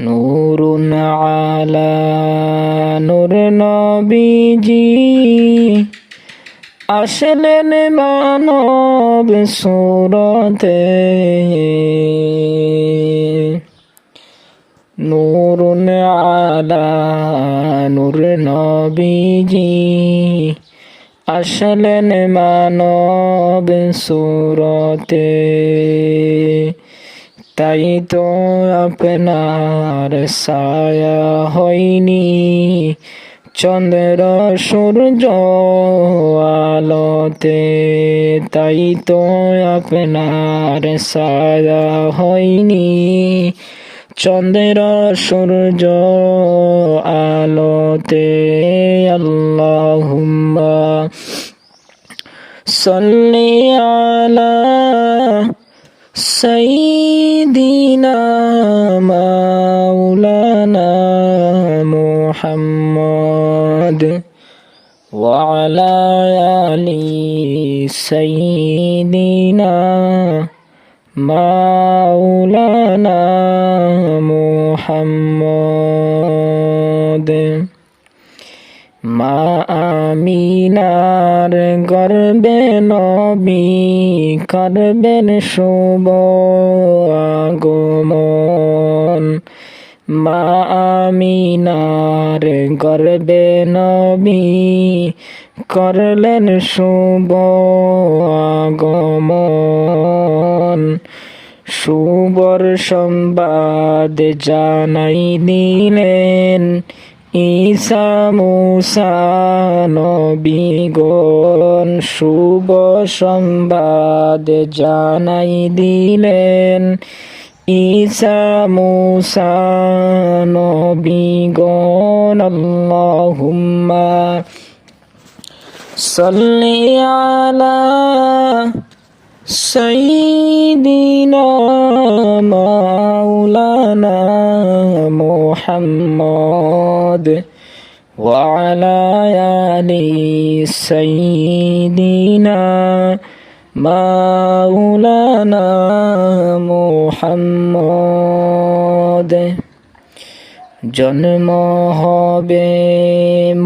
নূর আলা নূর নবীজি। আসলেন মানব সুরতে। নূর আলা নূর নবীজি। আসলেন মানব সুরতে। তাই তো আপনার ছায়া হয়নি। চন্দ্র সূর্য আলোতে তাই তো আপনার সায়া হয়নি। চন্দ্র সূর্য আলোতে আল্লাহুম্মা সাল্লি আলা সাইয়্যিদিনা মাওলানা মুহাম্মদ وعلى آل سيدنا মাওলানা মুহাম্মদ মা আমিনার গর্বে নবী করবেন শুভ আগমন। মা আমিনার গর্বে নবী করলেন শুভ আগমন। শুভর সংবাদ জানাই দিলেন ঈসা নবীগণ শুভ সংবাদ জানাই দিলেন। ঈসা মুসা আল্লাহুম্মা আলা سيدنا مولانا محمد وعلى آل سيدنا مولانا محمد জন্ম হবে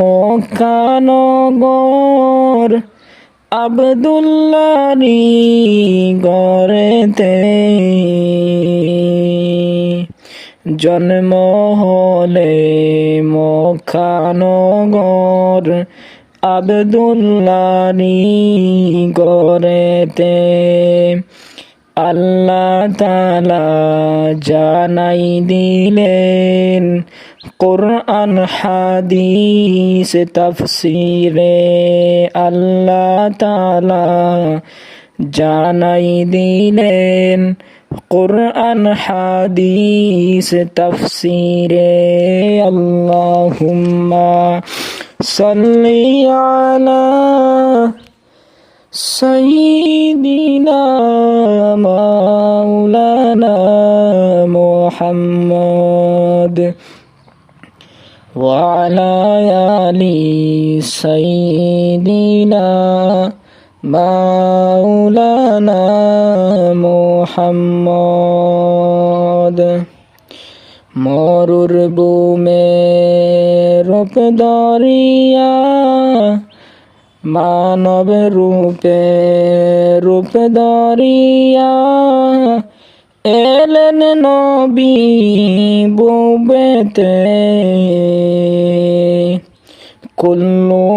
মক্কানগর আবদুল্লারি গড়েতে জন্ম হলে মখানগর আবদুল্লারি গড়েতে আল্লাহ তালা জানাই দিলেন কোরআন হাদিস তফসিরে আল্লাহ তালা জানাই দিলেন কোরআন হাদিস তফসিরে আল্লাহুম্মা সাল্লি আলা سيدنا مولانا محمد وعلى آل سيدنا مولانا محمد মরুর বুমে রূপ দরিয়া মানব রূপে রূপ দরিয়া এলেন নবী বুবেতে কুল্লু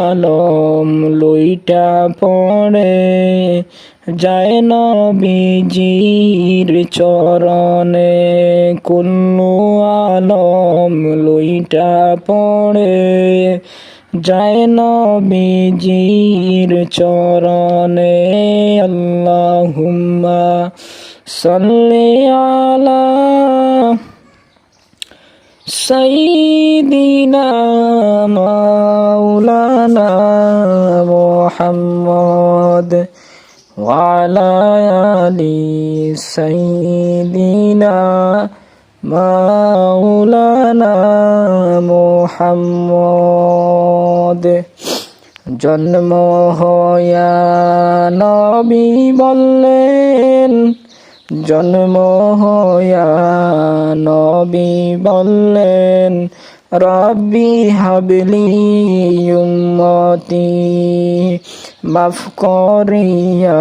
আলম লইটা পড়ে। যায় নবীজির চরণে কুল্লু আলম লইটা পড়ে। যায় নবীজির চরণে আল্লাহুম্মা সাল্লি আলা سيدنا مولانا محمد وعلى آل سيدنا مولانا محمد জন্ম হয়া নবী বললেন জন্ম হয়া নবী বললেন, রব্বি হাবলি উম্মতি, মাফ করিয়া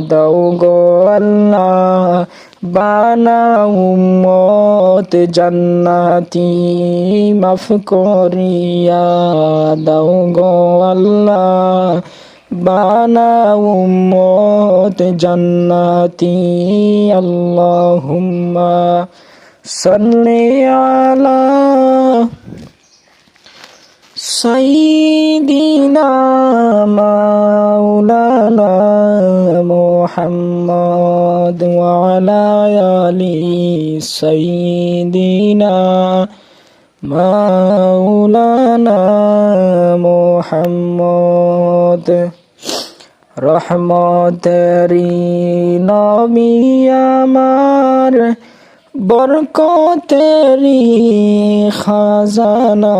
দৌ গো আল্লাহ বানা উম্মত জান্নাতি, মাফ করিয়া দৌ গো আল্লাহ ربنا أموت جناتي اللهم صل على سيدنا مولانا محمد وعلى آل سيدنا مولانا محمد রহমতেরি নবী আমার বরকতেরি খাজানা।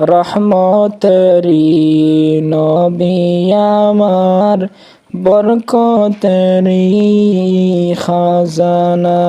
রহমতেরি নবী আমার বরকতেরি খাজানা।